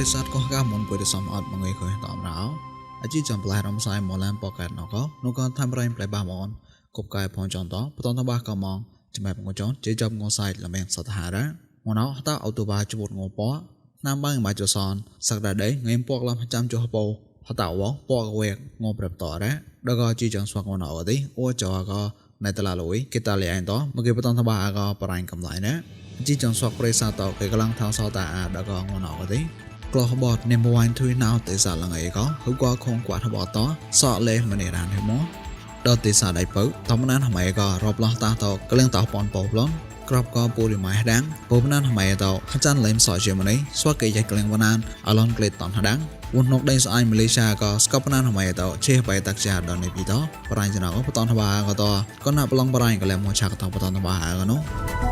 រិស័តក៏កាមុនពុយសំអត់មងឯខើតំរោអជីចំប្លែរំសាយមឡានបកាត់ណកនោះក៏ធ្វើរៃប្លែបាមនគប់កាយផនចន្តបតនតបាក៏មកចំបែបងចនជិចំងសាយលមែងសតហារ៉ាមណោតអូតូបាជបុតងពណាំបាងមកចសនសក្តាដេងេមពកលំចាំចុះពោហតវពកវេកងប្រាប់តរ៉ាដកជីចងស្វាក់មណោអីអូចអក៏ណៃតឡាលុយគេតាលីអែនតមកគេបតនតបាក៏បរៃកំឡៃណាជីចងស្វាក់ប្រេសាតគេកំឡងថោសតាអាដកងណោអី ក្លោះបតនេមវ៉ាញ់ធុយណៅទេសាឡងអីក៏ហុកខងកួតបតសក់លេមនេរានហេមដតទេសាដៃពៅតំណានហមៃក៏រាប់លោះតាតកលៀងតោប៉ុនពោប្លន់ក្របក៏ពូលីម៉ៃដាំងពូបណានហមៃតោខចាន់លេមសជាមនីស្វាកេយ៉ៃកលៀងវណានអឡនក្លេតតនហដាំងវុននកដេស្អៃម៉ាឡេស៊ីក៏ស្កបណានហមៃតោជេបៃតាក់ជាដននេះពីតបរៃចណកបតនហបាក៏តក៏ណាប្លងបរៃក៏លេមឆាកតបតនហបាក៏នោះ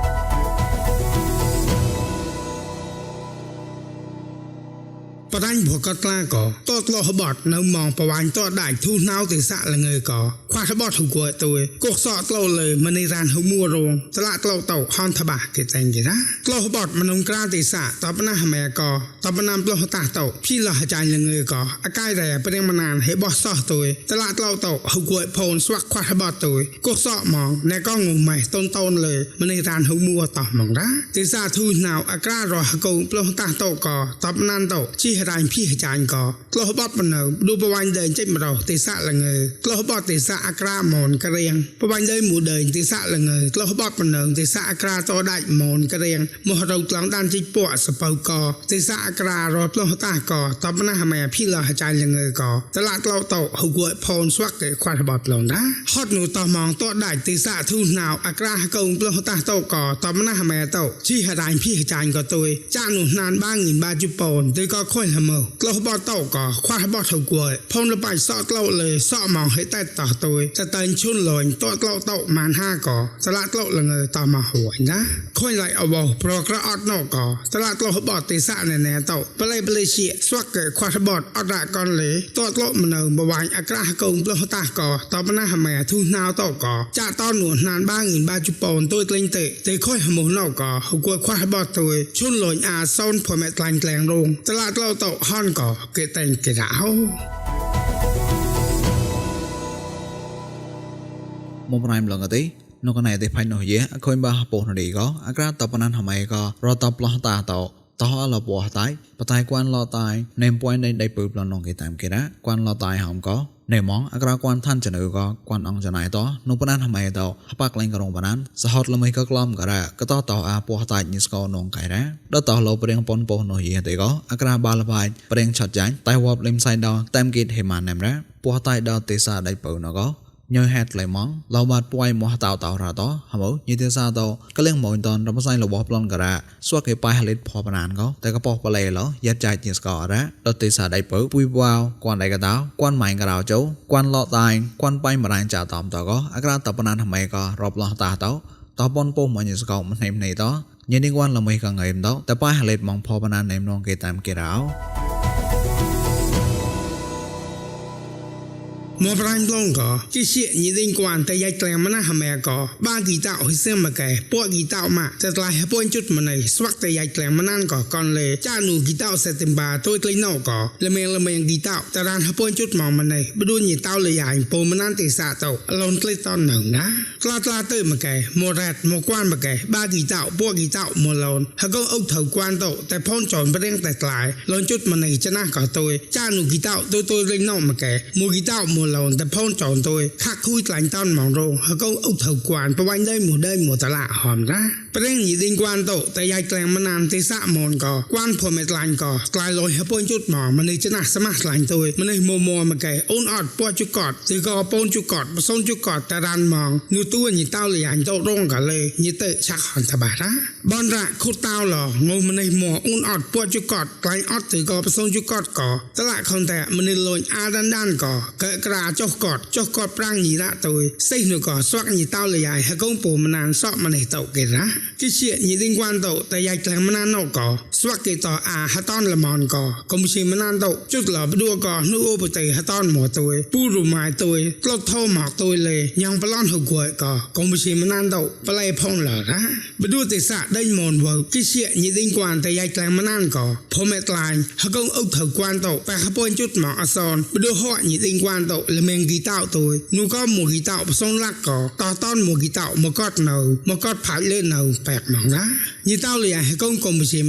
ប្រដាញ់ប្រកតឡាក៏តតលោះបត់នៅម៉ងប្រវាញ់តដាច់ធូណៅទៅសាក់លងើក៏ខ្វះបត់ហូគួយទួយកុសអត់លោលើមនីរានហូមួរងស្លាក់ក្លោតោខនថាបាគេតែងគេណាក្លោះបត់មនុងក្រាទេសាតបណាស់មែក៏តបណាំក្លោះតាស់តោភីលះចាញ់លងើក៏អកាយតែព្រៀងមណានហេបោះសោះទួយស្លាក់ក្លោតោហូគួយផូនស្វាក់ខ្វះបត់ទួយកុសអម៉ងណែក៏ងុំម៉ែតូនតូនលើមនីរានហូមួរតោះម៉ងណាទេសាធូណៅអក្រាររហកូនក្លោះតាស់តោក៏តបណានតោជីហរ៉ាញ់ភីចាញ់កក្លោះបត់បណ្នៅឌូបវាញ់ដើចេញមករោទេសៈលងើក្លោះបត់ទេសៈអក្រាមនក្រៀងបវាញ់ដើមួយដើទេសៈលងើក្លោះបត់បណ្នៅទេសៈអក្រាតដាច់មនក្រៀងមោះរោក្លងដានជីពកសពៅកទេសៈអក្រារត់ក្លោះតាកតបណាហមែភីលះចាញ់លងើកតឡាក្លោតោហុគួយផនស្វាក់គេខ្វាត់បត់ឡងណាហត់នោះតមងតដាច់ទេសៈធូណៅអក្រាកូនក្លោះតាតោកតបណាហមែតោជីហរ៉ាញ់ភីចាញ់កទុយចានោះណានបាងិនបាជុពនទេក៏ខុញហមើក្លោះបត់តោក៏ខ្វះបោះទៅគួយផុនលបៃសក់ក្លោលើសក់មកឲ្យតែតោះទុយតែតែឈុនលញតោក្លោតោម៉ានហាក៏ស្លាក់ក្លោលងើតមកហួយណាខុញឡៃអបោប្រក្រអត់ណូក៏ស្លាក់ក្លោបោទេសៈណែណែតោប្លេប្លេជាស្វាក់កខ្វះបោអត់រកនលេតោក្លោមនៅបវាញ់អក្រាស់កងផ្លោះតាក៏តបណាហមែធូណៅតោក៏ចាតោនួនណានបាងិនបាជប៉ុនទុយក្លែងទេទេខុញហមណៅក៏ហគួយខ្វះបោទុយឈុនលញអាសោនភមេក្លាញ់ក្លែងរងស្លាក់ក្លោតោហនក៏គេតែងគេរោមុំរៃមឡងអីនោះកណៃទេផៃនោះយេអខុញបាពោណឌីក៏អក្រាតបណានហមៃក៏រតប្លោះតាតោតោលបោះតៃបតៃគួនលតៃនេមពួយនៃដៃពើប្លនងគេតាមគេណាគួនលតៃហំក៏ នេមងអក្រាគួនឋានចនៅក៏គួនអង្គចណៃតនោះបណានហមៃតោហបាក់លែងក៏រងបណានសហតលមិនក៏ក្លំក៏រ៉ក៏តោតោអាពោះតៃញិស្កោនងកៃរ៉ដតោលោព្រៀងប៉ុនពោះនោះយេទេក៏អក្រាបាលបាយព្រៀងឆាត់ចាញ់តៃវបលឹមសៃដោតាមគិតហេម៉ានណាមរ៉ពោះតៃដោទេសាដៃពើណក៏ ញើហេតឡៃម៉ងឡៅបាត់ពួយមោះតៅតៅរ៉តហមញីទេសាតកលៀងម៉ូនតនរំសៃរបស់ប្លន់ការ៉ាស្វាក់គេប៉ៃហលិតផបណានក៏តែក៏ប៉ោះបលេឡយ៉ាត់ចាច់ញីស្ករ៉ាដទេសាដៃពើពុយវ៉ាវគួនដៃកតៅគួនម៉ៃការ៉ោជោគួនឡតៃគួនប៉ៃមរាញ់ចាតំតក៏អក្រាតបណានហមៃក៏រាប់លោះតាតតបនពោះមកញីស្កោមិនណេមណេតញីនេះគួនល្មៃក៏ងៃមតតែប៉ៃហលិតម៉ងផបណានណេមនងគេតាមគេរ៉ោ មបរាញ់ឡងក៏ជាជាញីដេងគួនតែយ៉ាច់ក្លែងមណាហមែក៏បាគីតោហ៊ីសឹមមកែពួកគីតោមកតែថ្លៃហពួនជុតម្នៃស្វាក់តែយ៉ាច់ក្លែងមណានក៏កនលេចានូគីតោសេតិមបាទុយក្លែងណូក៏ល្មេងល្មេងគីតោតារានហពួនជុតមកម្នៃបដួនញីតោលយ៉ាញពោមណានទេសាតោអឡនក្លែតននៅណាក្លាក្លាទៅមកែមរ៉ាត់មកគួនមកែបាគីតោពួកគីតោមកឡនហកអុកថៅគួនតោតែផនចនប្រេងតែថ្លៃលនជុតម្នៃចណាក៏ទុយចានូគីតោទុយទុយក្លែងណូមកែមួយគីតោមកឡនតែផនចនទុយខាក់គួយក្លាញ់តនមងរងហកអុកថៅគួនប្រវាញ់ដៃមួយដៃមួយតឡាហមណាប្រេងញីដេងគួនតោតែយ៉ាច់ក្លែងមណានទេសាមនក៏គួនភមេក្លាញ់ក៏ក្លាយលយហពួនជុតមកម្នៃចណាសមាក្លាញ់ទុយម្នៃមមមកែអូនអត់ពួកជុកតទីក៏ពូនជុកតបសុនជុកតតារានមងនូទួញីតោលយ៉ាញ់តោរងក៏លេញីទៅឆាក់ហនតបារាបនរៈខុតតោលងងម្នៃមអូនអត់ពួកជុកតក្លាញ់អត់ទីក៏បសុនជុកតក៏តឡាខនតែម្នៃលញអាដានដានក៏កែក្រាប្រាចុះកតចុះកតប្រាំងញីរ៉ាតុយសេះនោះក៏ស្វាក់ញីតោលយាយហកងពូមណានសក់ម្នេះតោគេរ៉ាគិជាញីឌីងគួនតោតែយាយក្លែងមណានណូក៏ស្វាក់គេតអាហតនលមនក៏កុំជាមណានតោជុតលបដួក៏នោះអូបតេហតនមកតុយពូរុម៉ៃតុយក្លត់ថោមកតុយលេញ៉ងប្លន់ហុគួយក៏កុំជាមណានតោប្លែផងលរ៉ាបដួទេសាដេញមនវគិជាញីឌីងគួនតែយាយក្លែងមណានក៏ភូមិក្លាញហកងអុកថៅគួនតោបែហពនជុតមកអសនបដួហោញីឌីងគួនតោលមេងគីតោតុយនោះក៏មកគីតោបសនលាក់ក៏តតនមកគីតោមកកត់នៅមកកត់ផៅលេនៅបែកមកណាញីតោលយាយហកងកុំជា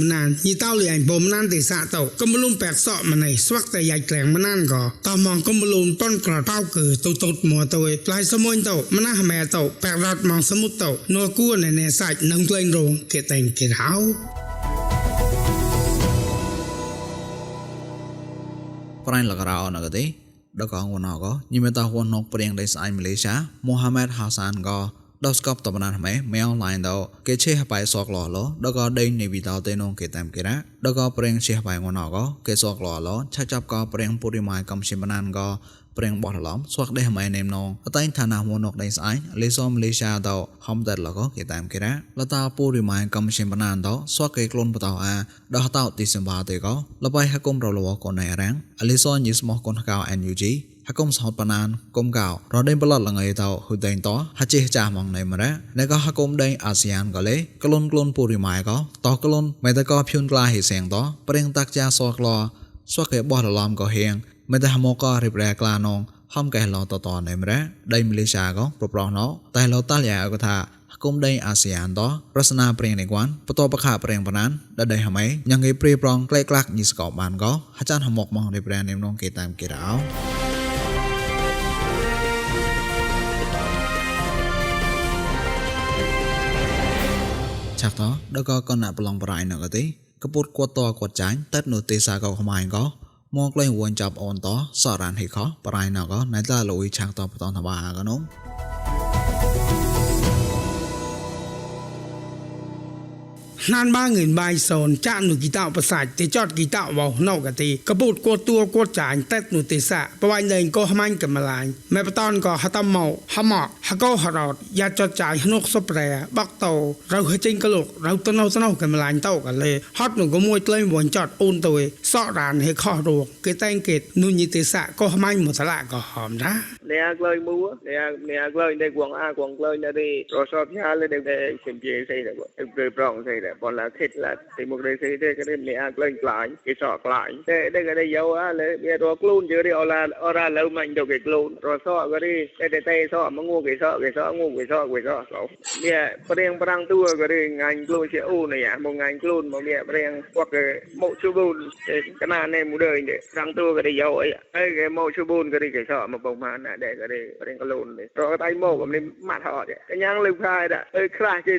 មណានញីតោលយាយបំណានទេសាតោកុំលុំបែកសក់ម្នេះស្វាក់តែយាយក្លែងមណានក៏តមងកុំលុំប៉ុនក្រតោគឺទៅតូតមកតុយផ្លៃសមួយតោមណាម៉ែតោបែករត់មកសមុទ្រតោនោះគួរណែណែសាច់នឹងក្លែងរងគេតែងគេហៅប្រៃលករោណកទេ ដកងវណកញិមតវណកព្រៀងដេស្អៃម៉ាឡេស៊ីមូហាម៉ែតហាសានក៏ ដល់ស្កប់តបណាហ្មេមែអនឡាញដោគេឆេហបៃសកលឡដកដេញនេវីតោទេនងគេតាមគេរ៉ាដកព្រៀងឆេហបៃវណកគេសកលឡឆាចាប់ក៏ព្រៀងពុរិម៉ៃកំសិមណានក៏ព្រៀងបោះឡំស្វាក់ដេហ្មៃនេមនងអតៃឋានៈវណកដេស្អៃលេសមលេស៊ីដោហំដលកគេតាមគេរ៉ាលតាពុរិម៉ៃកំសិមណានដោស្វាក់គេក្លូនបតោអាដោះតោទីសម្បាទេក៏លបៃហគុំរលវកនណៃរាំងអលេសញីស្មោះកនកៅ NUG ហកុំសហតបណានគុំកៅរដេញប្លត់លងៃតោហ៊ុដេញតហចេះចាស់ម៉ងណៃមរ៉ាណែក៏ហកុំដេញអាស៊ានក៏លេក្លុនក្លុនពូរីម៉ៃក៏តោក្លុនមិនតែក៏ភឿនក្លាហេសៀងតប្រេងតាក់ចាសក្លស្វកេបោះលឡំក៏ហៀងមិនតែហមកក៏រិបរែក្លានងហំកែឡតតណៃមរ៉ាដេញម៉ាឡេស៊ីក៏ប្រប្រោះណោតែឡតាលយ៉ាក៏ថាគុំដេញអាស៊ានតប្រស្នាព្រៀងនេះគួនបតបខព្រៀងបណានដដេហម៉ៃញ៉ាងគេព្រីប្រងក្លែកក្លាក់ញីស្កបបានក៏ហចានហមកមករិបរែនេមនងគេតាមគេរោ ឆាក់តដកកណប្រឡងប្រៃណកទេកពុតគាត់តគាត់ចាញ់តែនោះទេសាក៏ខ្មាញ់ក៏មកលេងវងចាប់អូនតសរានហេខប្រៃណកណៃតាលុយឆាក់តបតនបាក៏នោះណានបាងឿនបាយសូនចាក់នុ គីតោប្រសាច់ទេចតគីតោវោណូកទីកពុតគួតតួគួតចាញ់តែនុទេសៈបវាញ់លែងក៏ម៉ាញ់កំឡាញម៉ែបតនក៏ហតមកហមកហកោហរតយ៉ាចតចាយហនុកសុប្រែបាក់តោរៅហចេញកលុករៅតណោតណោកំឡាញតោកលេហត់នុក៏មួយក្លែងវងចតអូនទួយសក់រានហេខោរੂគេតែងគេនុញីទេសៈក៏ម៉ាញ់មកស្លាក៏ហមណាអ្នកក្លែងមូអ្នកអ្នកក្លែងតែគងអាគងក្លែងតែរសបយ៉ាលេតែជំជាស្អីតែទៅប្រងស្អីតែប៉ុន្តែខិតឡាទីមក đây ស្អីទេក៏អ្នកក្លែងខ្លាញ់គេសក់ខ្លាញ់តែតែក៏យកអាលេមានរខ្លួនជឿរីអឡាអរ៉ាលើមាញ់ទៅគេខ្លួនរសក៏រីតែតែតែសក់មកងូគេសក់គេសក់ងូគេសក់គេសក់នេះព្រៀងប្រាំងតួក៏រីងាញ់ខ្លួនជាអូនេះមកងាញ់ខ្លួនមកមានព្រៀងគាត់គេមកជូបូនកណានេះមួយដែរប្រាំងតួក៏រីយកអីហើយគេមកជូបូនក៏រីគេសក់មកបងបានណាដែរក៏ទេរៀងកលូនទេរកដៃមកខ្ញុំនេះម៉ាត់ហត់កញ្ញាងលើផាយដែរអើខ្លះជិត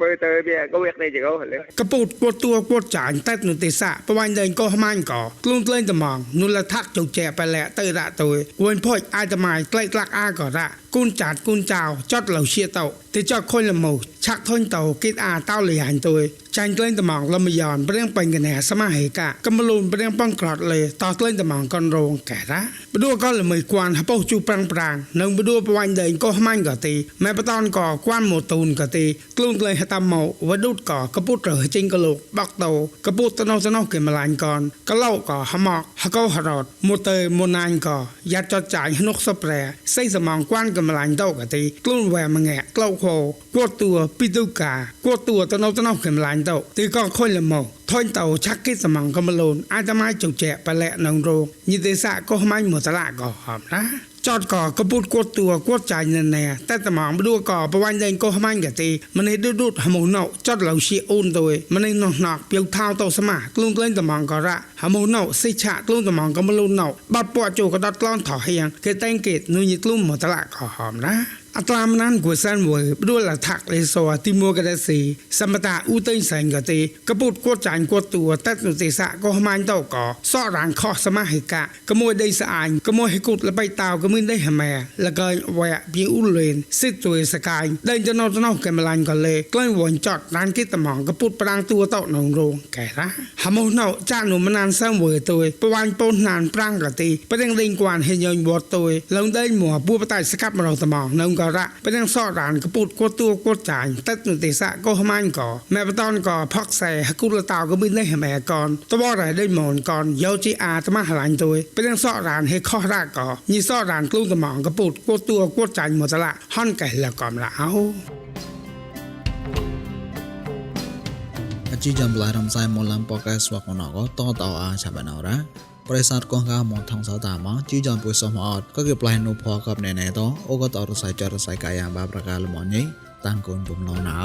បើទៅវាក៏វានេះជកោហលេកពុតគួតតួគួតចាញ់តែនុទេសៈបវាញ់លែងក៏ម៉ាញ់ក៏ក្លូនក្លែងត្មងនុលថាក់ចុកចែបលែទៅរ៉ាទៅវួនផុចអាចតម៉ៃក្លែកក្លាក់អាក៏រ៉ាគូនចាតគូនចៅចត់លៅជាទៅទីចត់ខុញលមោ ឆាក់ធុញទៅគិតអាតោលីហាញទៅចាញ់ក្លែងត្មងលំយ៉នព្រៀងបាញ់កណែសមាហេកកំលូនព្រៀងប៉ងក្រត់លេតក្លែងត្មងកនរងកែរ៉ាបដួក៏ល្មើគួនហបោជូប្រាំងប្រាំងនឹងបដួបវាញ់លែងក៏ម៉ាញ់ក៏ទីម៉ែបតនក៏គួនម៉ូតូនក៏ទីក្លូនក្លែងហតាម៉ោវដុតក៏កពុតរើចេញក៏លោកបាក់តោកពុតតណោតណោគេម្លាញ់កនកឡោក៏ហមកហកោហរតមួយទៅមួយណាញ់ក៏យ៉ាត់ចត់ចាញ់ហនុកសប្រែសៃសមងគួនក៏ម្លាញ់តោក៏ទីក្លូនវែមងែក្លោខោគួតតួពីទុកាគួតតួតណោតណោគេម្លាញ់តោទីក៏ខុញលម៉ោថុញតោឆាក់គិសមងកំលូនអាចតម៉ៃចុកចែបលែនងរោញិទេសៈក៏ម៉ាញ់មកតឡាក៏ហមណាចតក៏កពុតគួតតួគួតចាញ់ណែណែតែតំងបដួក៏បវាញ់លែងក៏ម៉ាញ់កទីម្នេះឌុដុតហមណោចតឡៅជាអូនទៅម្នេះនោះណកពីថៅតោសមាក្លូនក្លែងតំងក៏រ៉ហមណោសិឆាក្លូនតំងកំលូនណោបាត់ពកជូក៏ដតក្លងថោហៀងគេតែងគេនុញិក្លូនមកតឡាក៏ហមណា អត្រាមណានគួសានវើព្រោះលថាក់លេសទីមួកដេស៊ីសមតាឧទិសែងកទេកពុតគួតចាញ់គួតតួតាត់នុទេសៈក៏ម៉ាញ់តកសអរានខោសមាហិកៈកមួយដេសអាញកមួយហិគុតលបៃតាវកមិនដេហមែលកយវៈពីឧលេនសិតទួយសកាយដេញចណោចណោកែមឡាញ់ក៏លេក្លែងវងចតរានគិតតំងកពុតប្រាំងតួតនងរងកែរ៉ាហមោណោចានុមណានសាំវើទួយបវាញ់ពូនណានប្រាំងកទេប្រទាំងលេងគួនហេញញវតទួយលងដេញមួពួបតៃសកាប់មរងតំងនងក៏រ៉ាប្រទាំងសអរានកពុតគួតតួគួតចាញ់តាត់នុទេសៈក៏ម៉ាញ់ក៏แม่បតនក៏ផកសែហគុលតាវក៏មិនដេហមែកនតបរ៉ៃដេញមនកនយោជីអាតមះឡាញ់ទួយប្រទាំងសអរានហេខោរ៉ាក៏ញីសអរានក្លូនតំងកពុតគួតតួគួតចាញ់មកតឡាហនកែលកំឡាអោអាជីចំប្លាយរំសាយមលំបកែស្វាកណកតតអាឆាបណរ៉ា ប្រិស័តកងកាមថងសោតាមកជីចំពុយសមអត់ក៏គេប្លែនុផកបណែណែតអូក៏តរសៃចរសៃកាយាបាប្រកាលមញីតាំងកូនបំណោណៅ